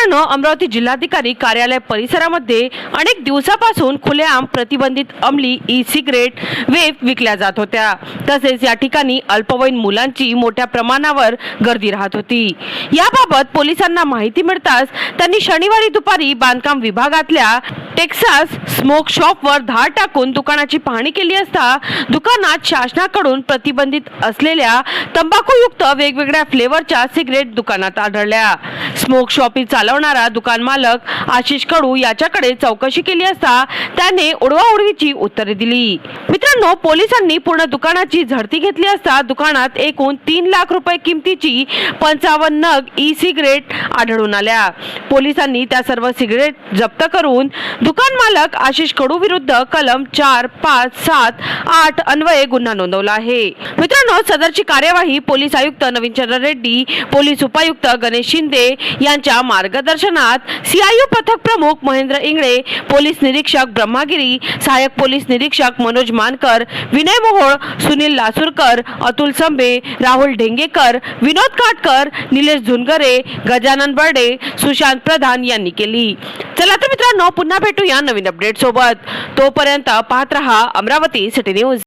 मित्रांनो अमरावती जिल्हाधिकारी कार्यालय परिसरामध्ये अनेक दिवसापासून खुलेआम प्रतिबंधित अंमली ई सिगरेट वेप विकल्या जात होत्या. तसेच या ठिकाणी अल्पवयीन मुलांची मोठ्या प्रमाणावर गर्दी राहत होती. याबाबत पोलिसांना माहिती मिळताच त्यांनी शनिवारी दुपारी बांधकाम विभागातल्या टेक्सास स्मोक शॉपवर धाड टाकून दुकानाची पाहणी केली असता दुकानात शासनाकडून प्रतिबंधित असलेल्या तंबाखूयुक्त वेगवेगळ्या फ्लेवरच्या सिगरेट दुकानात आढळल्या. स्मोक शॉपी चालवणारा दुकान मालक आशिष कडू याच्याकडे चौकशी केली असता त्याने उडवाउडवीची उत्तरे दिली. मित्रांनो पोलिसांनी पूर्ण दुकानाची झडती घेतली असता दुकानात एकूण तीन लाख रुपये किमतीची पंचावन्न नग ई सिगरेट आढळून आल्या. पोलिसांनी त्या सर्व सिगरेट जप्त करून दुकान मालक आशिष कडू विरुद्ध कलम चार पाच सात आठ अन्वये गुन्हा नोंदवला आहे. मित्रांनो सदरची कार्यवाही पोलीस आयुक्त नवीनचंद्र रेड्डी पोलीस उपायुक्त गणेश शिंदे यांच्या मार्ग मार्गदर्शनात सीआययू पथक प्रमुख महेंद्र इंगळे पोलीस निरीक्षक ब्रह्मागिरी सहाय्यक पोलीस निरीक्षक मनोज मानकर विनय मोहोळ सुनील लासूरकर अतुल संबे राहुल ढेंगेकर विनोद काटकर निलेश झुनगरे गजानन बर्डे सुशांत प्रधान यांनी केली. चला तर मित्रांनो पुन्हा भेटूया नवीन अपडेट सोबत. तोपर्यंत पाहत रहा अमरावती सिटी न्यूज.